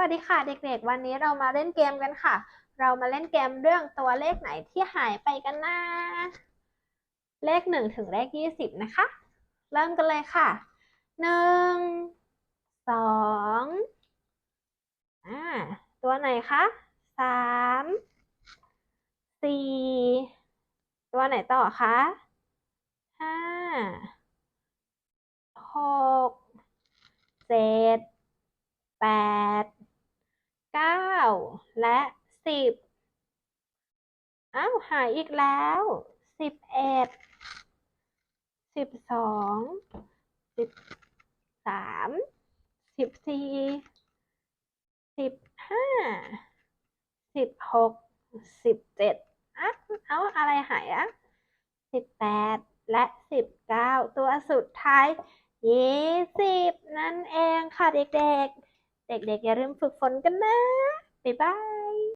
วัสดีค่ะเด็กๆ วันนี้เรามาเล่นเกมกันค่ะ เรามาเล่นเกมเรื่องตัวเลขไหนที่หายไปกันนะ เลขหนึ่งถึงเลขยี่สิบนะคะ เริ่มกันเลยค่ะหนึ่งสองอ่าตัวไหนคะสามสี่ตัวไหนต่อคะห้าหกเจ็ดแปด เก้าและสิบอ้าว หายอีกแล้วสิบเอ็ดสิบสองสิบสามสิบสี่สิบห้าสิบหกสิบเจ็ดอะเอาอะไรหายอะสิบแปดและสิบเก้าตัวสุดท้ายยี่สิบนั่นเองค่ะเด็กๆ เด็กๆอย่าลืมฝึกฝนกันนะ บ๊ายบาย